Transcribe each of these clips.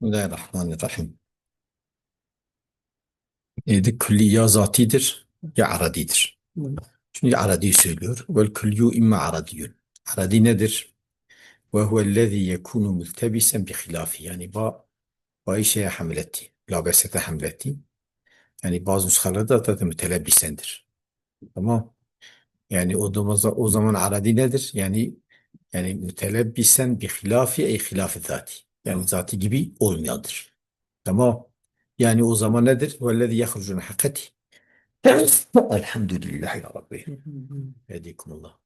Bismillahirrahmanirrahim. Dedik külli ya zatidir ya aradidir. Şimdi aradi söylüyor. Vel küllü imme aradiyun. Aradi nedir? Ve huvellezî yekûnu multebisen bi hilafi. Yani ba, ba şeye hamletti. Labesete hamletti. Yani bazı nüshalarda da mütelebbisendir. Tamam. Yani o zaman, o zaman aradi nedir? Yani yani mütelebbisen bi hilafi ey hilafi zati. Yani zati gibi olmayandır. Tamam. Yani o zaman nedir? Vellezî yahrucun hakati. Elhamdülillahi Rabbi. Hedikumullah.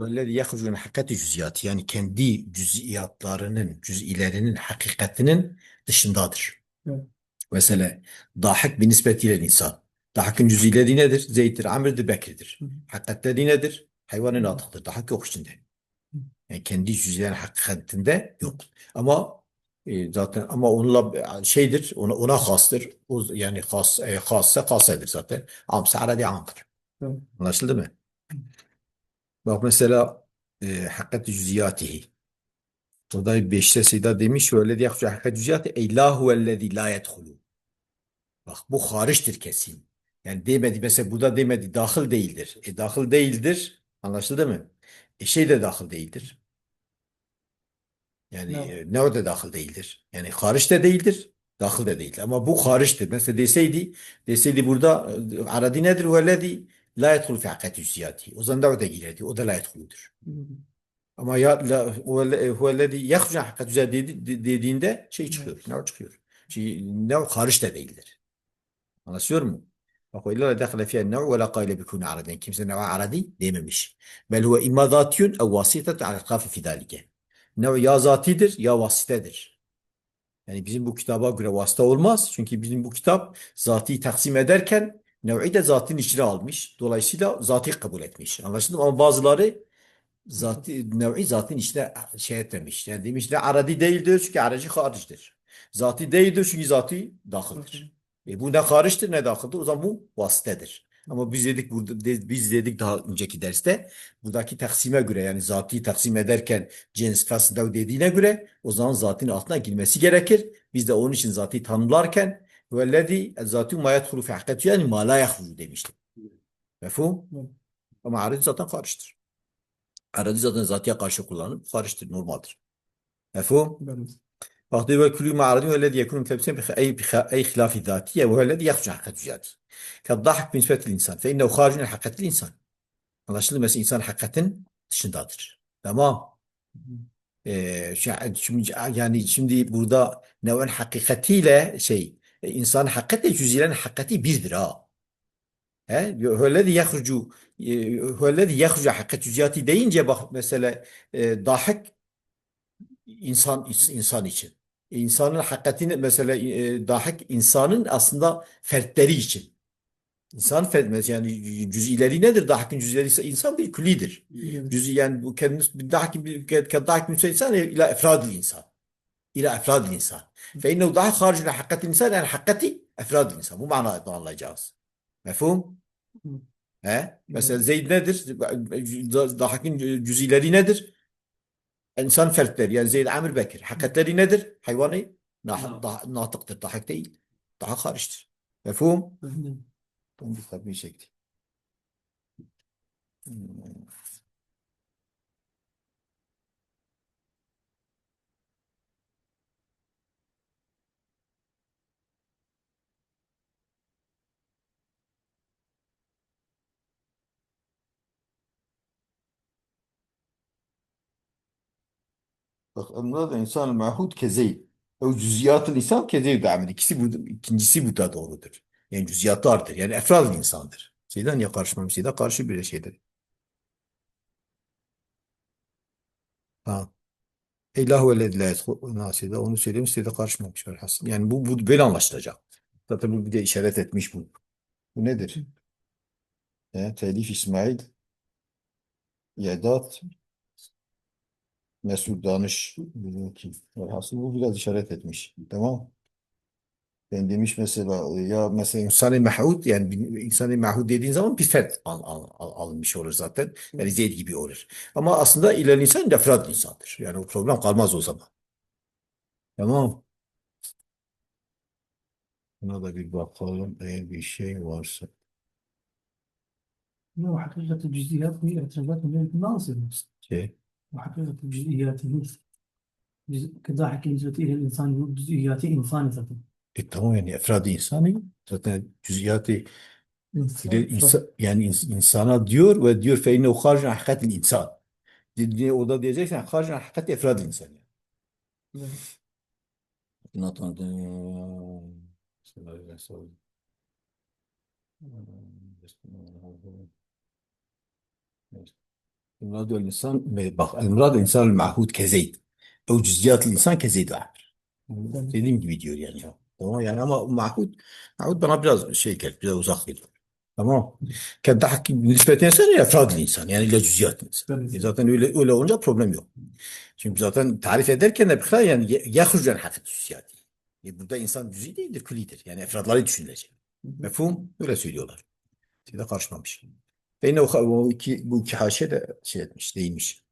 Vellezî yahrucun hakati cüziyatı. Yani kendi cüziyatlarının, cüz'ilerinin hakikatinin dışındadır. Evet. Mesela dahak bir nispetiyle insan. Dahakın cüz'ileri nedir? Zeyd'dir, Amir'dir, Bekir'dir. Hakikatleri nedir? Hayvanın adıdır. Dahak yok içinde. Yani kendi cüz'ilerin hakikatinde yok. Ama e, zaten ama onunla şeydir, ona, ona hastır. O, yani has, e, hassa hasedir zaten. Amsa aradi amdır. Anlaşıldı mı? Bak mesela e, hakikati cüziyatihi. Burada beşte Seyda demiş öyle diye hakikati cüziyati ey la huvellezî la yedhulu. Bak bu hariçtir kesin. Yani demedi mesela burada demedi dahil değildir. E dahil değildir. Anlaşıldı mı? E şey de dahil değildir. Yani Ne? e, ne o da dahil değildir. Yani hariç de değildir. Dahil de değil. Ama bu hariçtir. Mesela deseydi deseydi burada e, aradi nedir? Vellezî la yedhulu fi cüziyati. O zaman da o da girerdi. O da la yedhuludur. Ama ya la huvellezî yahrucu an hakikati cüziyati dedi- de- dediğinde şey çıkıyor. Ne o çıkıyor? Şey, ne hariç de değildir. Anlaşıyor mu? Bak o illa dakhala fiha nev'u ve la qayle bikûne araden. Kimse nev'a aradi dememiş. Bel huve imma zatiyun ev vasitetun alel kafi fi. Nev ya zatidir ya vasitedir. Yani bizim bu kitaba göre vasıta olmaz. Çünkü bizim bu kitap zatıyı taksim ederken nev'i de zatın içine almış. Dolayısıyla zatı kabul etmiş. Anlaşıldı mı? Ama bazıları zatı, nev'i zatın içine şey etmemiş. Yani demişler aradi değildir çünkü aracı haricidir. Zatı değildir çünkü zatı dahildir. E bu ne hariçtir ne dahildir. O zaman bu vasıtedir. Ama biz dedik burada biz dedik daha önceki derste buradaki taksime göre yani zatı taksim ederken cins fasıda dediğine göre o zaman zatın altına girmesi gerekir. Biz de onun için zatı tanımlarken vellezî zatü ma yedhulu fi hakikati yani ma la yahrucu demiştik. Mefhum? Ama aradi zaten hariçtir. Aradi zaten zatıya karşı kullanılır. Hariçtir, normaldir. Mefhum? Ben- Bak diyor ve külü ma'aradin ve ellezî yekûnu mütebbissen bi ey bi ey hilâfi zâtiye ve ellezî yahrucu an hakikati cüzâti. Keddahak bin nisbetil insan. Fe innehu haricun an hakikatil insan. Hakikatin dışındadır. Tamam. Ee, şimdi, yani şimdi burada nev'in hakikatiyle şey e, insan hakikatle cüzilerin hakikati birdir ha. He? Hüvellezî yahrucu e, hüvellezî yahrucu hakkat cüziyati deyince bak mesela e, dahak insan insan için. İnsanın hakikatini mesela e, insanın aslında fertleri için. İnsan fert yani cüz'ileri nedir? Dahakın cüz'ileri ise insan bir küllidir. Cüz'i yani bu kendisi dahaki bir dahaki bir insan ila efradil insan. İla efradil insan. Fe innehu daha haricun hakikatil insan yani hakikati efradil insan. Bu manada anlayacağız. Mefhum? He? Mesela Zeyd nedir? Dahakın cüz'ileri nedir? İnsan fertleri yani Zeyd, Amir, Bekir. Hakikatleri nedir? Hayvanı nah, daha, natıktır. Dahak değil. Daha hariçtir. Mefhum? Ben bir Bak da insan mahud kezeyd. O cüziyatın insan kezeyd amel. İkisi bu, ikincisi bu da doğrudur. Yani cüziyatlardır. Yani efrad insandır. Şeyden ya karışmam şeyden karşı bir şeydir. Ha. İllahu ve lezî la yedhulu naside onu söyleyeyim size de karışmamış velhasıl. Yani bu, bu böyle anlaşılacak. Zaten bu bir de işaret etmiş bu. Bu nedir? He, telif İsmail Yedat mesul danış velhasıl bu biraz işaret etmiş. Tamam. Ben demiş mesela ya mesela insani mehud yani insani mehud dediğin zaman bir fert al, al, al, almış olur zaten. Yani Zeyd gibi olur. Ama aslında iler insan defrad insandır. Yani o problem kalmaz o zaman. Tamam. Buna da bir bakalım eğer bir şey varsa. Ne hakikati cüzdiyat mı, itirazat mı, ne nasıl? Şey. وحقيقة جزئياته جز... كضاحك جزئية الإنسان جزئيات إنسان ذاته. التمام يعني أفراد إنساني؟ جزئيات يعني إنسانة ديور وديور فإنه خارج عن حقيقة الإنسان. وضع ديجيك يعني خارج عن حقيقة أفراد الإنسان. يعني. المراد الإنسان bak المراد الإنسان المعهود كزيد أو جزئيات الإنسان كزيد وعمر dediğim gibi diyor yani ya. Tamam yani ama mahud mahud bana biraz şey geldi biraz uzak geliyor. Tamam. Kendi hakkı nispeten ise ya efrad insan yani ile cüziyat insan. Evet. E zaten öyle öyle olunca problem yok. Çünkü zaten tarif ederken de bir kere yani yahrucen hakkı cüziyat. E burada insan cüzi değildir, küllidir. Yani efradları düşünülecek. Mefhum? Öyle söylüyorlar. Size karışmamış. Ve yine o, iki, bu iki haşiye de şey etmiş, değinmiş.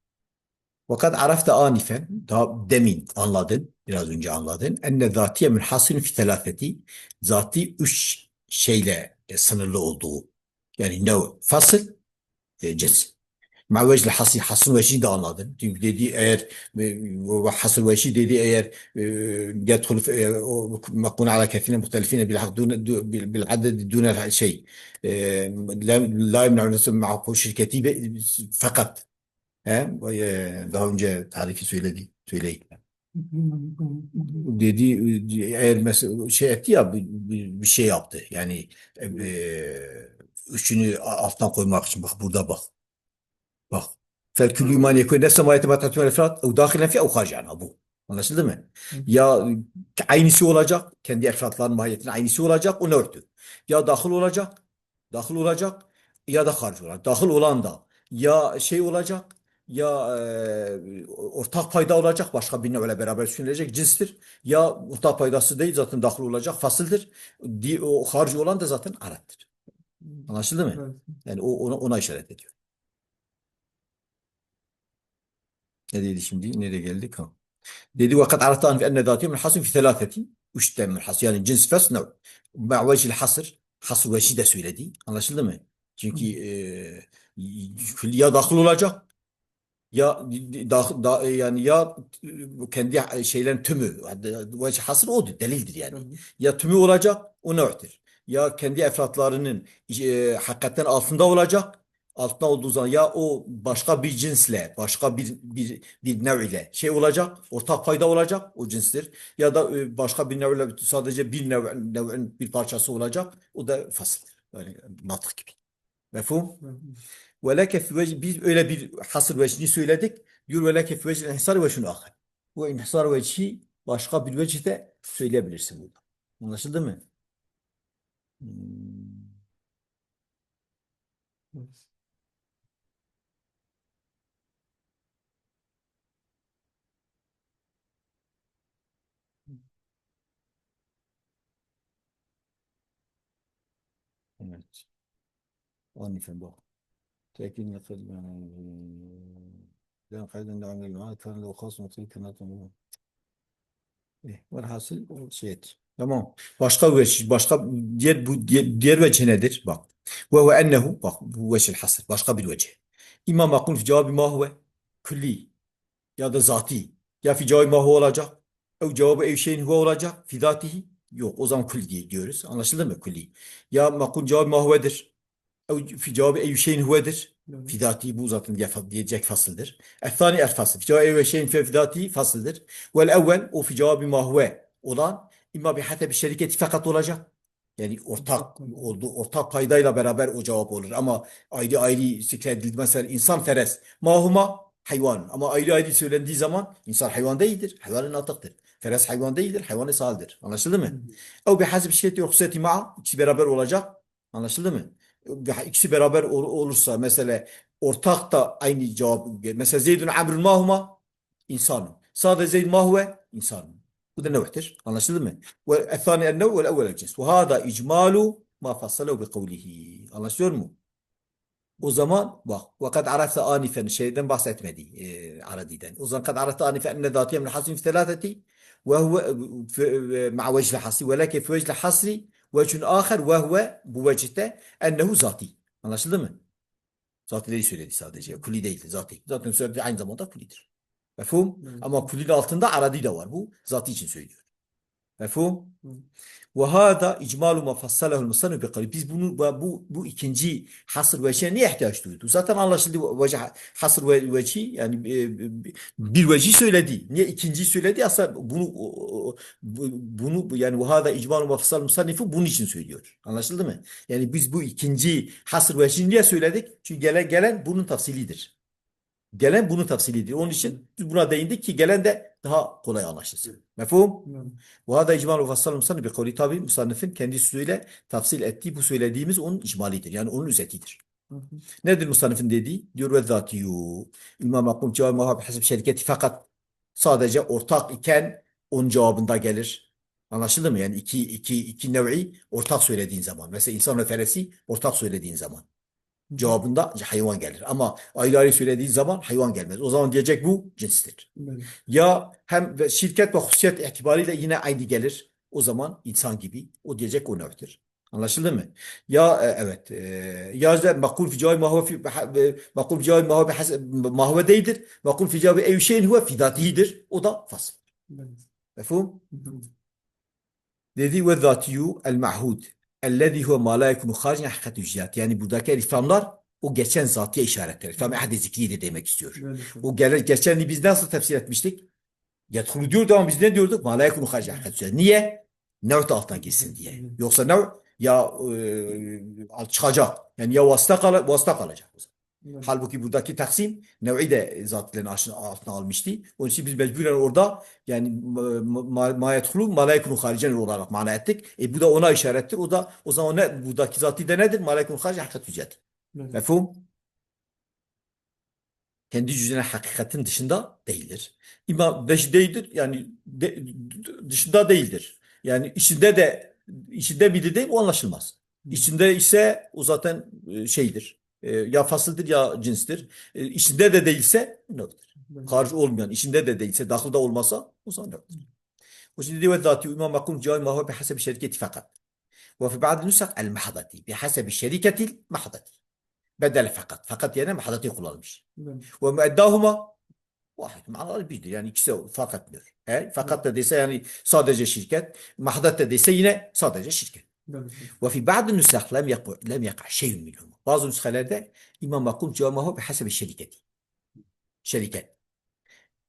Fakat arafta anifen, daha demin anladın, biraz önce anladın. Enne zatiye münhasırın fi telafeti, zati üç şeyle e, sınırlı olduğu. Yani ne? Fasıl, e, cins. مع وجه الحصي حصل وشي ده أنا دي دي اير وحصل وشي دي دي اير يدخل في مكون على كثير مختلفين بالحق دون بالعدد دون شيء. لا يمنع نفسه مع قوش الكتيبة فقط. ها؟ ده هم جاء تعريف سويلدي سويلدي. دي دي اير شيء اتيا بشيء يابده يعني üçünü alttan koymak için bak burada bak Bak. Fel küllü iman yekûn nefse ma yetematatu vel efrat ev dâhilen fi ev hârican bu. Anlaşıldı mı? Ya aynısı olacak, kendi efratların mahiyetinin aynısı olacak, onu örtü. Ya dahil olacak, dahil olacak ya da hariç olacak. Dahil olan da ya şey olacak, ya e, ortak payda olacak, başka birine öyle beraber düşünülecek cinstir. Ya ortak paydası değil zaten dahil olacak, fasıldır. Di, o harici olan da zaten Arap'tır. Anlaşıldı mı? Yani o ona, ona işaret ediyor. Ne dedi şimdi? Nereye geldik? Ha. Dedi vakat araftan fi enne zatiye münhasır fi thelâfeti. Üç tane münhasır yani cins fes nev. Ma'a vecil hasır. Hasır veşi de söyledi. Anlaşıldı mı? Çünkü e, ya dahil olacak ya da, da, yani ya kendi şeylerin tümü vecih hasır odur delildir yani. Ya tümü olacak o nö'tür. Ya kendi efratlarının e, hakikaten altında olacak altında olduğu zaman ya o başka bir cinsle, başka bir bir bir nev şey olacak, ortak payda olacak o cinstir. Ya da e, başka bir nevle sadece bir nev, nevin bir parçası olacak. O da fasıldır. Yani mantık gibi. Mefhum? Ve leke biz öyle bir hasır vecihini söyledik. Diyor ve leke fi vecihil inhisar ve şunu ahar. Bu inhisar vecihi başka bir vecihte söyleyebilirsin burada. Anlaşıldı mı? Hmm. Evet. Anifen bak. Tekin yakıl ben kaydın da amel ma kan lo khas mutil kanat mu. Eh, velhasıl o şey et. Tamam. Başka veç, başka diğer bu diğer, diğer vecih nedir? Bak. Ve huve ennehu bak bu vecih hasır. Başka bir vecih. İmma makul fi cevabı ma huve külli ya da zati. Ya fi cevabı ma huve olacak. Ev cevabı ev şeyin huve olacak. Fi. Yok o zaman diye diyoruz. Anlaşıldı mı külli? Ya makul cevabı ma huvedir. Ev fi cevabı ev şeyin huvedir. Fidati bu zaten diye- diyecek fasıldır. El-thani el-fasıl. Fi cevabı ev şeyin fi fidati fasıldır. Vel evvel o fi cevabı ma huve olan imma bi hasebi şeriketi fakat olacak. Yani ortak oldu ortak paydayla beraber o cevap olur ama ayrı ayrı zikredildi mesela insan feres mahuma hayvan ama ayrı ayrı söylendiği zaman insan hayvan değildir. Hayvanın atıktır. Keres hayvan değildir. Hayvan isaldir. Anlaşıldı mı? Ev bihazib şiddeti yoksa ma'a. İkisi beraber olacak. Anlaşıldı mı? İkisi beraber ol, olursa mesela ortak da aynı cevap. Mesela Zeydun Amr'ın mahuma insanım. Sadece Zeyd mahve insanım. Bu da nevhtir. Anlaşıldı mı? Ve ethani el nev ve evvel cins. Ve hada icmalu ma fassalehu bi kavlihi. Anlaşılıyor mu? O zaman bak vakat arafta anifen şeyden bahsetmedi e, aradiden. O zaman kad arafta anifen ne datiye min hasim fi وهو في مع وجه الحصر ولكن في وجه الحصر وجه آخر وهو bu vecihte أنه ذاتي. Anlaşıldı mı? Zatileri söyledi sadece. Kulli değil. Zati. Zaten söylediği aynı zamanda kullidir. Mefhum? Evet. Ama kullinin altında aradi de var. Bu zati için söylüyor. Mefhum? Ve hâdâ icmâlu ma fassalahul musannif bi kavli. Biz bunu bu bu ikinci hasır veçhine niye ihtiyaç duydu? Zaten anlaşıldı vecih hasır ve veçhi yani e, bir vecih söyledi. Niye ikinci söyledi? Aslında bunu bunu yani ve hâdâ icmâlu ma fassalahul bunun için söylüyor. Anlaşıldı mı? Yani biz bu ikinci hasır veçhini niye söyledik? Çünkü gelen gelen bunun tafsilidir. Gelen bunu tafsil ediyor. Onun için buna değindik ki gelen de daha kolay anlaşılsın. Mefhum? Bu hada icmal ufassalım sana bir kavli tabi musannifin kendi sözüyle tafsil ettiği bu söylediğimiz onun icmalidir. Yani onun özetidir. Nedir musannifin dediği? Diyor ve zatiyu. İmam Akbul cevabı muhabbet hesap şirketi fakat sadece ortak iken onun cevabında gelir. Anlaşıldı mı? Yani iki, iki, iki nevi ortak söylediğin zaman. Mesela insan referesi ortak söylediğin zaman. Cevabında hayvan gelir. Ama ayrı söylediğin zaman hayvan gelmez. O zaman diyecek bu cinstir. Evet. Ya hem şirket ve hususiyet itibariyle yine aynı gelir. O zaman insan gibi. O diyecek o nöftür. Anlaşıldı mı? Ya e, evet. E, ya da makul fi cevabı ma huve fi e, makul fi cevabı ma huve bihaseb- ma huve değildir. Makul fi cevabı ev şeyin huve fi zatihidir. O da fasıl. Evet. Mefhum? Dedi ve zatiyu el ma'hud. Ma la yekunu haricen hakikati hücciyat. Yani buradaki ifhamlar o geçen zatiye işaretler. İfham ehad-i zikriye demek istiyor. O gele, geçenli biz nasıl tefsir etmiştik? Yedhulu diyordu ama biz ne diyorduk? La yekunu harici hakikat üzere. Niye? Nevt alttan girsin diye. Yoksa nev ya e, çıkacak. Yani ya vasıta, kal vasıta kalacak. Evet. Halbuki buradaki taksim nev'i de zatların altına almıştı. Onun için biz mecburen orada yani ma, ma yedhulu ma la yekunu haricen olarak mana ettik. E bu da ona işarettir. O da o zaman ne buradaki zatî de nedir? Ma la yekunu harici hakikat hüccet. Evet. Mefhum? Kendi yüzüne hakikatin dışında değildir. İma dış değildir yani de- dışında değildir. Yani içinde de içinde biri değil o anlaşılmaz. İçinde ise o zaten e, şeydir. E, Ya fasıldır ya cinstir. E, İçinde de değilse nöktür. Harici olmayan, içinde de değilse, dahilde olmasa o zaman nöktür. O şimdi diyor zati imam makum cevabı ma huve bihasebi şeriketi fakat. Ve fi ba'd nusak el mahdati bihasebi şeriketil mahdati. Bedel fakat. Fakat yerine mahdati kullanılmış. Evet. Ve müeddahuma vahid. Manaları birdir. Yani ikisi fakat diyor. He? Fakat da dese yani sadece şirket. Mahdat da dese yine sadece şirket. Evet. Ve fi ba'd nusakh lem yaqa lem yaqa şey'un minhum. Bazı nüshelerde İmam Makum cevabı bihasebi şirketi. Şeriket.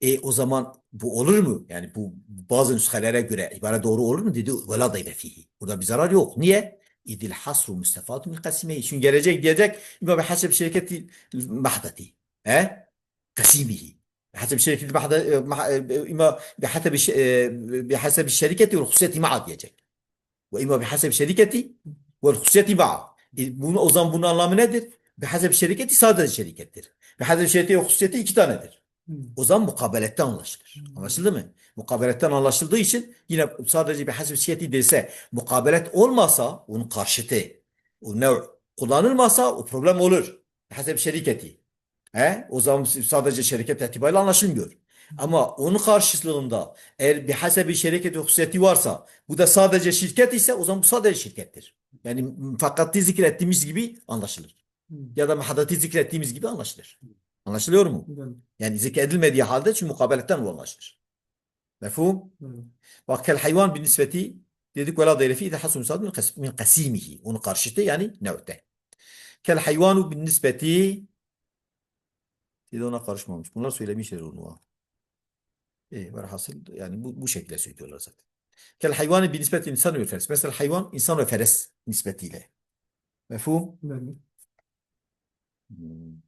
E o zaman bu olur mu? Yani bu bazı nüshelere göre ibare doğru olur mu? Dedi ve la daybe fihi. Burada bir zarar yok. Niye? İdil hasru müstefadu min kasimeyi. Şimdi gelecek diyecek İmam bihaseb şirketi mahdati. He? Kasimihi. بحسب شركة المحض... مح... إما بحسب الش... بحسب الشركة والخصوصية معه diyecek. Ve imma bihaseb şeriketi ve hususiyeti ba'd. Bunu, o zaman bunun anlamı nedir? Bihaseb şeriketi sadece şirkettir. Bihaseb şeriketi ve hususiyeti iki tanedir. Hmm. O zaman mukabelette anlaşılır. Hmm. Anlaşıldı mı? Mukabeletten anlaşıldığı için yine sadece bir hasib şirketi dese mukabelet olmasa onun karşıtı o ne kullanılmasa o problem olur. Hasib şirketi. He? O zaman sadece şirket itibariyle anlaşılmıyor. Ama onun karşılığında eğer bir hasebi şirket hususiyeti varsa bu da sadece şirket ise o zaman bu sadece şirkettir. Yani fakatı zikrettiğimiz gibi anlaşılır. Hı. Ya da mahadati zikrettiğimiz gibi anlaşılır. Anlaşılıyor mu? Yani zikredilmediği halde çünkü mukabeletten bu anlaşılır. Mefhum? Bak kel hayvan bin nispeti dedik ve la dayre fi min, kas- min kasimihi. Onun karşıtı yani nevte. Kel hayvanu bin nispeti dedi ona karışmamış. Bunlar söylemişler onu. E, var hasıl yani bu, bu şekilde söylüyorlar zaten. Kel hayvanı bin nispeti insan ve feres. Mesela hayvan insan ve feres nispetiyle. Mefhum? Evet. Hmm.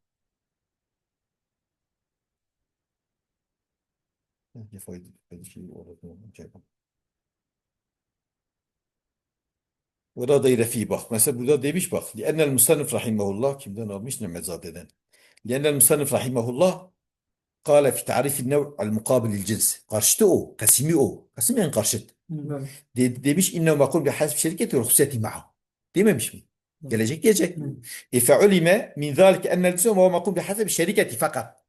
Fayda şey orada olacak. Burada da refi bak. Mesela burada demiş bak. Li'ennel musannif rahimahullah kimden almış? Nemezade'den. Li'ennel musannif rahimahullah fi tarifi nev al mukabilil cins. Karşıtı o. Kasimi o. Kasimi en karşıt. Evet. De, demiş inne makul bi hasb şirketi ve ruhseti ma'a. Dememiş mi? Gelecek. Evet. E fe'ulime min zâlike ennel cisim ve makul bihasebi şeriketi fakat.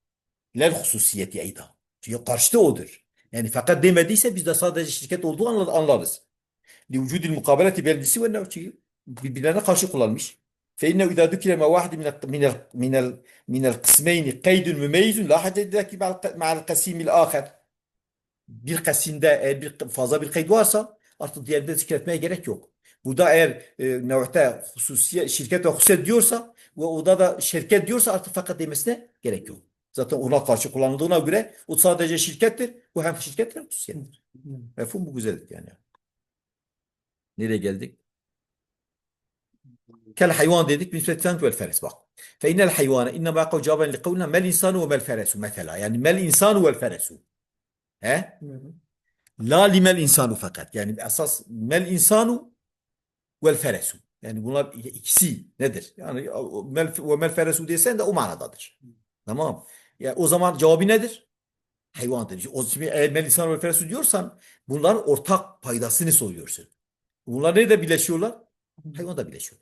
Lel hususiyeti eyda. Çünkü karşıda odur. Yani fakat demediyse biz de sadece şirket olduğu anla- anlarız. Li vücudil mukabeleti bel cinsi ve nevçi. Birbirlerine karşı kullanmış. Fe inne idâ dükire me vahdi minel minel minel minel kısmeyni kaydun mümeyizun la hacedeki ma'al kasimil âher. Bir kasimde eğer bir fazla bir kayıt varsa artık diğerinde zikretmeye gerek yok. Burada eğer e, nev'te hususiye, şirket ve hususiyet diyorsa ve orada da şirket diyorsa artık fakat demesine gerek yok. Zaten ona karşı kullanıldığına göre o sadece şirkettir. Bu hem şirket hem hususiyettir. Mefhum bu güzeldir yani. Nereye geldik? Kel hayvan dedik. Nisbeten vel feres bak. Fe innel hayvana innema yakav cevaben li kavlina mel insanu ve mel feresu mesela. Yani mel insanu vel feresu. He? La limel insanu fakat. Yani esas mel insanu vel feresu. Yani bunlar ikisi nedir? Yani mel ve mel feresu desen de o manadadır. Tamam. Ya o zaman cevabı nedir? Hayvandır. O şimdi eğer mel insanu vel feresu diyorsan bunların ortak paydasını soruyorsun. Bunlar nerede birleşiyorlar? Hayvanda birleşiyor.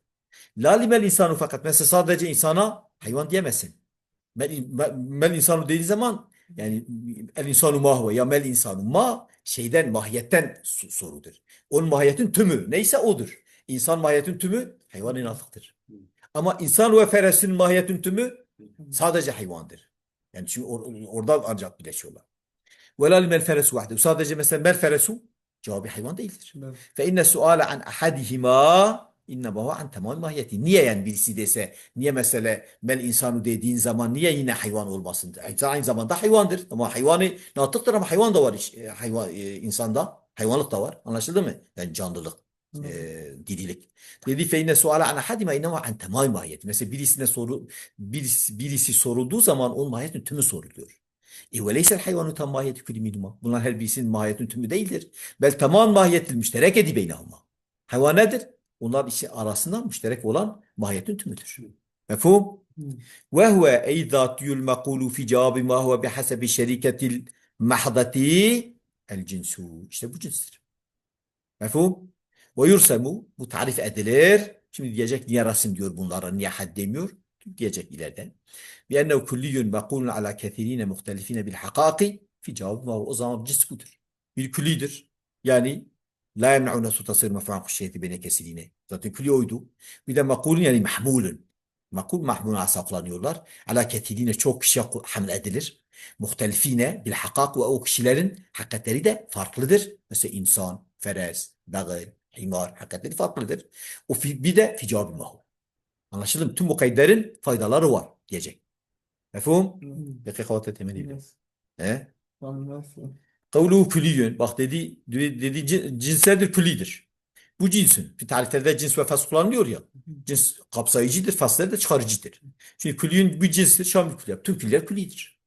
Lalibel insanu fakat mesela sadece insana hayvan diyemezsin. Mel, mel, mel insanu dediği zaman yani el insanu mahve ya mel insanu ma şeyden mahiyetten sorudur. Onun mahiyetin tümü neyse odur. İnsan mahiyetin tümü hayvan inatlıktır. Ama insan ve feresin mahiyetin tümü sadece hayvandır. Yani çünkü or orada ancak birleşiyorlar. Velal mel feresu vahdehu. Sadece mesela mel feresu cevabı hayvan değildir. Ve inne suale an ahadihima İnnebahu an tamam mahiyeti. Niye yani birisi dese, niye mesele mel insanu dediğin zaman niye yine hayvan olmasın? İnsan aynı zamanda hayvandır. Ama hayvanı natıktır ama hayvan da var e, hayvan, e, insanda. Hayvanlık da var. Anlaşıldı mı? Yani canlılık. E, dirilik. Dedi feyne suala ana hadime inema an tamam mahiyeti. Mesela birisine soru, birisi, birisi sorulduğu zaman onun mahiyetinin tümü soruluyor. E ve leysel hayvanu tam mahiyeti külü minuma. Bunlar her birisinin mahiyetinin tümü değildir. Bel tamam mahiyetil müşterek edi beynahuma. Hayvan nedir? onlar ise arasında müşterek olan mahiyetin tümüdür. Mefhum? Ve huve ey zatiyül mekulu fi cevabı ma huve bihasebi şeriketil mahdati el cinsu. İşte bu cinstir. Mefhum? Ve yursemu bu tarif edilir. Şimdi diyecek niye rasim diyor bunlara, niye had demiyor? Diyecek ileride. Bi ennehu kulliyun mekulun ala kethirine muhtelifine bil hakaki fi cevabı ma O zaman cins budur. Bir küllidir. Yani la yemna'u nesu tasir mef'an huşşiyeti bene kesirine. Zaten külli oydu. Bir de makulun yani mahmulun. Makul mahmuna saklanıyorlar. Ala kethirine çok kişiye hamle edilir. Muhtelifine bil hakak ve o kişilerin hakikatleri de farklıdır. Mesela insan, feres, bağır, himar hakikatleri farklıdır. O fi- bir de fi cevabı mahu. Anlaşıldı mı? Tüm bu kayıtların faydaları var diyecek. Mefhum? Temin ediyor. Yes. He? Anlasın. Kavluhu külliyün. Bak dedi, dedi cin- cinslerdir küllidir. Bu cinsin. Bir tariflerde cins ve fasl kullanılıyor ya. Cins kapsayıcıdır, fasları da çıkarıcıdır. Şimdi külliyün bir cinstir, şamil küllidir. Tüm küller küllidir.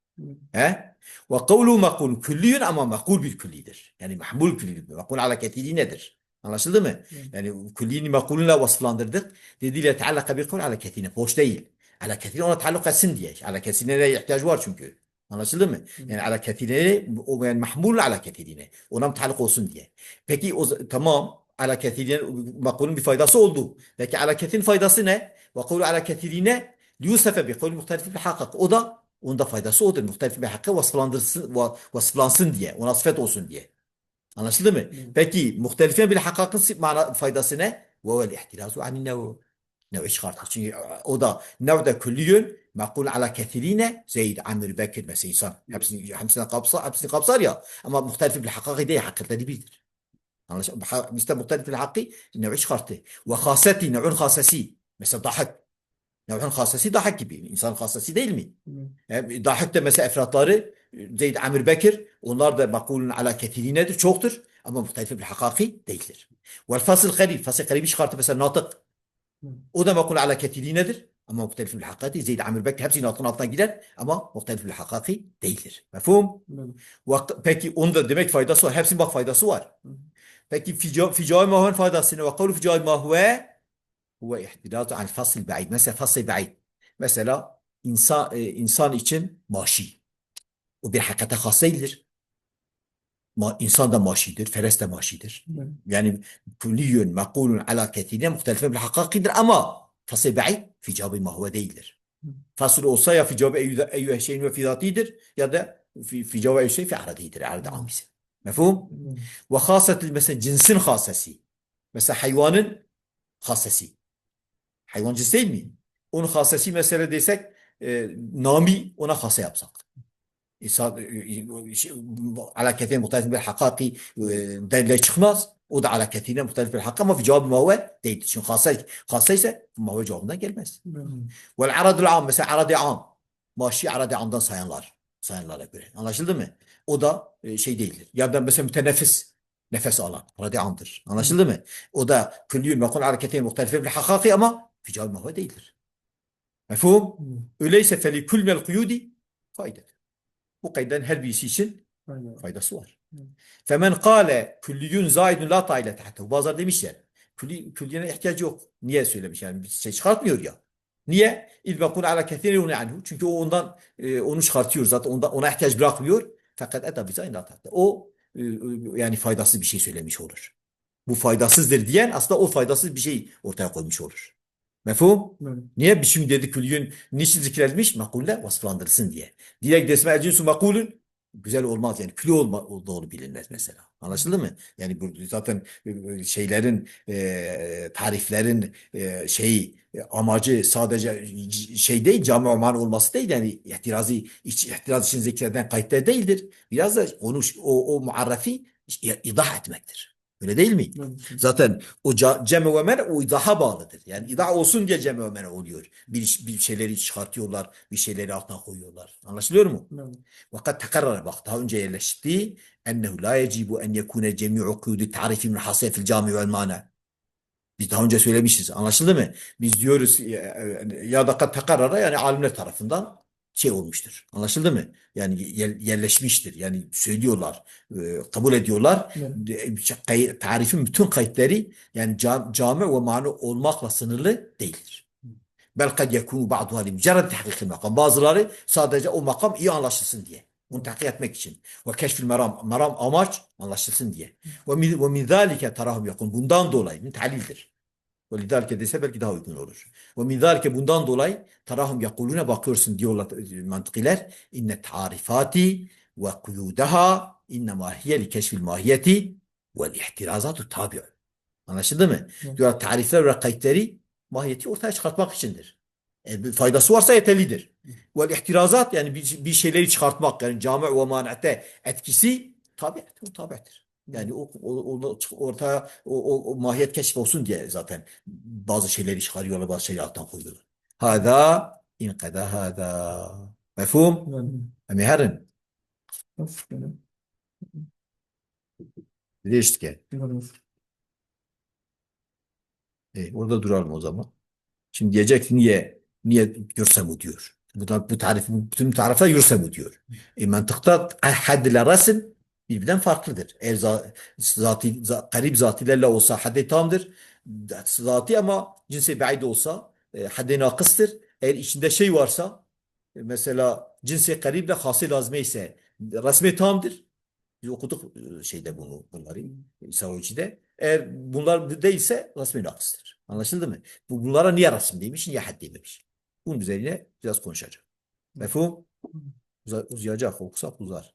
He? Ve kavluhu makul külliyün ama makul bir küllidir. Yani mahmul küllidir. Makul ala ketili nedir? Anlaşıldı mı? Yani külliyini makulünle vasıflandırdık. Dediğiyle teallaka bir kavl ala ketine. Boş değil. Ala ketine ona taalluk etsin diye. Ala ketine ihtiyaç var çünkü. Anlaşıldı mı? Yani ala ketine o yani mahmul ala ketine. Ona mutallık olsun diye. Peki o, tamam ala ketine makulün bir faydası oldu. Peki ala ketin faydası ne? Ve kavlu ala ketine liyusefe bi kavli muhtelif bir hakik. O da onda faydası odur. Muhtelif bir hakkı vasıflandırsın, va- vasıflansın diye. Ona sıfat olsun diye. Anlaşıldı mı? Peki muhtelifen bir mana faydası ne? Ve vel ihtirazu anin نوعيش خارطه چون أو دا نو كليون معقول على كثيرين زيد عامر باكر مسيسان حبسني حمسنا قبصة حبسني قبصة يا. أما مختلف بالحقاق دي حق دا دي بيدر أنا مستا مختلف الحقي نوعيش خارطه وخاصتي نوعون خاصسي مثلا ضحك نوعون خاصسي ضحك كبير إنسان خاصسي دا علمي. ضحك دا مثلا افراطاري زيد عامر باكر. ونار دا معقول على كثيرين دي چوكتر أما مختلف بالحقاقي دا والفصل القريب. فصل قريب إيش خارطه مثلا ناطق o da makul ala kethirinedir ama muhtelif bir hakiki Zeyd Amir Bekir hepsi natın altına gider ama muhtelif bir hakiki değildir. Mefhum? Ve peki onda demek faydası var. Hepsinin bak faydası var. Peki ficai ma huven faydası ne? Ve kavlu ficai ma huve huve ihtirazı an fasıl ba'id. Mesela fasıl ba'id. Mesela insan, e, insan için maşi. O bir hakikate has değildir. Ma, insan da maşidir, feres de maşidir. Yani külliyün, mekulun ala kethirine muhtelife bir hakakidir ama Fasıl ba'id fi cevabı mahve değildir. Fasıl olsa ya fi cevabı eyyü, eyyü şeyin ve fi zatidir ya da fi, fi cevabı eyyü şey fi aradidir. Arada amisi. Mefhum? Ve hasetil mesela cinsin hasesi. Mesela hayvanın hasesi. Hayvan cins değil mi? Onun hasesi mesela desek e, nami ona hase yapsak. Alaketine muhtelif bir hakiki e, delile çıkmaz. O da alaketine muhtelif bir hakka ama cevabı mahve değildir. Çünkü hase ise mahve cevabından gelmez. Vel aradul am mesela aradi am. Maşi aradi amdan sayanlar. Sayanlara göre. Anlaşıldı mı? O da e, şey değildir. Ya da mesela mütenefis nefes alan. Aradi amdır. Anlaşıldı mı? O da külliyün mekun hareketine muhtelif bir hakiki ama cevabı mahve değildir. Mefhum? Öyleyse feli kül mel kuyudi faydadır. Bu kayden her birisi için faydası var. Femen kâle külliyün zaidun la taile tahtehu. Bazıları demişler. Külli, külliyene ihtiyacı yok. Niye söylemiş yani? Bir şey çıkartmıyor ya. Niye? İl bekun ala kethirin anhu. Çünkü o ondan e, onu çıkartıyor zaten. Onda, ona ihtiyaç bırakmıyor. Fakat eta bizayn la tahte. O e, e, yani faydasız bir şey söylemiş olur. Bu faydasızdır diyen aslında o faydasız bir şey ortaya koymuş olur. Mefhum? Niye? Şimdi dedi külliyün niçin zikredilmiş? Makulle vasıflandırılsın diye. Direkt desme el cinsu makulün güzel olmaz yani külü olma, olduğunu bilinmez mesela. Anlaşıldı mı? Yani bu zaten e, şeylerin e, tariflerin e, şeyi e, amacı sadece şey değil cami man olması değil yani ihtirazı iç, ihtiraz için zikreden kayıtlar değildir. Biraz da onu o, o muarrefi idah etmektir. Öyle değil mi? Evet. Zaten o cem ve o idaha bağlıdır. Yani idah olsun diye cem ve oluyor. Bir, bir şeyleri çıkartıyorlar, bir şeyleri altına koyuyorlar. Anlaşılıyor mu? Evet. Fakat tekrara bak daha önce yerleşti. Ennehu la yecibu en yekune cemi'u kudi tarifin rahasiye fil cami vel mana. Biz daha önce söylemişiz. Anlaşıldı mı? Biz diyoruz e, e, ya da tekrara yani alimler tarafından şey olmuştur. Anlaşıldı mı? Yani yer- yerleşmiştir. Yani söylüyorlar, e, kabul ediyorlar. Kay- Tarifin bütün kayıtları yani cam, cami ve mani olmakla sınırlı değildir. Bel kad yekunu ba'duha li mücerred tahkikil makam. Bazıları sadece o makam iyi anlaşılsın diye. Bunu tahkik etmek için. Ve keşfil meram. Meram amaç anlaşılsın diye. Ve min, ve min zâlike tarahum yakun. Bundan dolayı. Min talildir. Ve lidâlike dese belki daha uygun olur. Ve min zâlike bundan dolayı tarahum yakulune bakıyorsun diyorlar e, mantıkiler. İnne tarifati ve kuyudaha innema hiye li keşfil mahiyeti vel ihtirazatu tabi'un. Anlaşıldı mı? Evet. Diyor tarifler ve kayıtları mahiyeti ortaya çıkartmak içindir. E, faydası varsa yeterlidir. Ve ihtirazat yani bir, bir şeyleri çıkartmak yani cami ve manate etkisi tabiat, o tabiattir. Yani o, o, o- ortaya o, o, o mahiyet keşif olsun diye zaten bazı şeyleri çıkarıyorlar, bazı şeyleri alttan koyuyorlar. Hada inkada hada. Mefhum? Hani herin. Değiştik yani. E, orada duralım o zaman. Şimdi diyecek niye niye Yursemu diyor. Bu da bu tarif bütün taraflar Yursemu diyor. E, mantıkta had ile resim birbirinden farklıdır. Eğer za, zati, za, garip zatilerle olsa haddi tamdır. Zati ama cinsi ba'id olsa e, haddi nakıstır. Eğer içinde şey varsa e, mesela cinsi gariple hası lazime ise resmi tamdır. Biz okuduk e, şeyde bunu bunları Savuci'de. Eğer bunlar değilse resmi nakıstır. Anlaşıldı mı? Bu bunlara niye resim demiş, niye had dememiş? Bunun üzerine biraz konuşacağım. Mefhum? Uza- Uzayacak, okusak uzar.